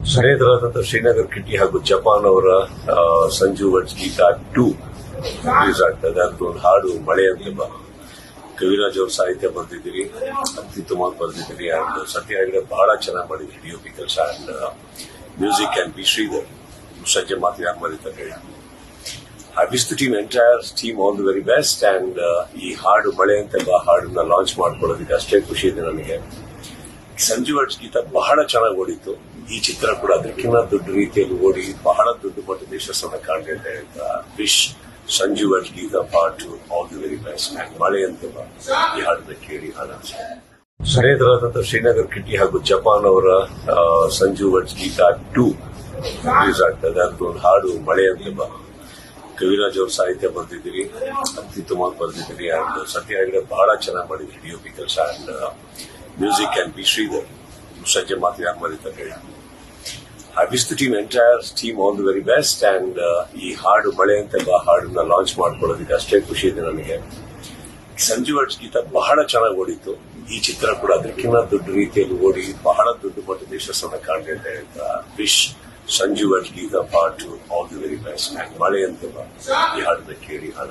ಸ್ನೇಹಿತರಾದಂಥ ಶ್ರೀನಗರ್ ಕಿಟ್ಟಿ ಹಾಗೂ ಜಪಾನ್ ಅವರ Sanju weds Geetha two release ಅದ್ರ ಒಂದು ಹಾಡು, ಮಳೆ ಅಂತ ಕವಿರಾಜ್ ಅವ್ರ ಸಾಹಿತ್ಯ ಬರೆದಿದ್ದೀರಿ, ಅತ್ಯುತ್ತಮವಾಗಿ ಬರೆದಿದ್ದೀರಿ. ಅಂಡ್ ಸತ್ಯ ಆಗಿದೆ ಬಹಳ ಚೆನ್ನಾಗಿ ಮಾಡಿದ್ರಿ ಡಿ ಒ ಪಿ ಕೆಲಸ and music and B Sridhar. ಸಂಜೆ ಮಾತು ಯಾರು ಹೇಳಿ. I wish the team entire team all the very best and ಈ ಹಾಡು ಮಳೆ ಅಂತ ಬಾ ಹಾಡನ್ನ ಲಾಂಚ್ ಮಾಡ್ಕೊಳ್ಳೋದಕ್ಕೆ ಅಷ್ಟೇ ಖುಷಿ ಇದೆ ನನಗೆ. ಸಂಜು ವರ್ಡ್ಸ್ ಗೀತ ಬಹಳ ಚೆನ್ನಾಗಿ ಓಡಿತ್ತು. ಈ ಚಿತ್ರ ಕೂಡ ಅದಕ್ಕಿಂತ ದೊಡ್ಡ ರೀತಿಯಲ್ಲಿ ಓಡಿ ಬಹಳ ದೊಡ್ಡ ಮಟ್ಟದ ಯಶಸ್ಸನ್ನು ಕಾಣಲಿದೆ ಅಂತ wish Sanju Atlee the all the very best. ಮಳೆ ಅಂತ ಈ ಹಾಡನ್ನ ಕೇಳಿ ಹಾಡ ಸ್ನೇಹಿತರಾದಂತ ಶ್ರೀನಗರ್ ಕಿಟ್ಟಿ ಹಾಗೂ ಜಪಾನ್ ಅವರ Sanju weds Geetha two release ಆಗ್ತದೆ. ಅದು ಒಂದು ಹಾಡು ಮಳೆ ಅಂತ ಕವಿರಾಜ್ ಅವ್ರ ಸಾಹಿತ್ಯ ಬರೆದಿದ್ದೀರಿ, ಅತ್ಯುತ್ತಮವಾಗಿ ಬರೆದಿದ್ದೀರಿ. ಅಂಡ್ ಸತ್ಯ ಹೆಗಡೆ ಬಹಳ ಚೆನ್ನಾಗಿ ಮಾಡಿದ್ರಿ ಡಿ ಕೆಲಸ and music can B Sridhar. ಸಂಜೆ ಮಾತು ಯಾರು I wish I team, entire team all team very very best and ಈ ಹಾಡು ಮಳೆ ಅಂತ ಹಾಡನ್ನ ಲಾಂಚ್ ಮಾಡ್ಕೊಳ್ಳೋದಕ್ಕೆ ಅಷ್ಟೇ ಖುಷಿ ಇದೆ ನನಗೆ. ಸಂಜು ವರ್ಡ್ಸ್ ಗೀತ ಬಹಳ ಚೆನ್ನಾಗಿ ಓಡಿತ್ತು. ಈ ಚಿತ್ರ ಕೂಡ ಅದಕ್ಕಿಂತ ದೊಡ್ಡ ರೀತಿಯಲ್ಲಿ ಓಡಿ ಬಹಳ ದೊಡ್ಡ ಮಟ್ಟದ ಯಶಸ್ಸನ್ನು ಕಾಣಲಿದೆ ಅಂತ wish Sanju Geetha part all the very best ಮಳೆ ಅಂತ ಈ ಹಾಡನ್ನ ಕೇಳಿ ಹಾಡ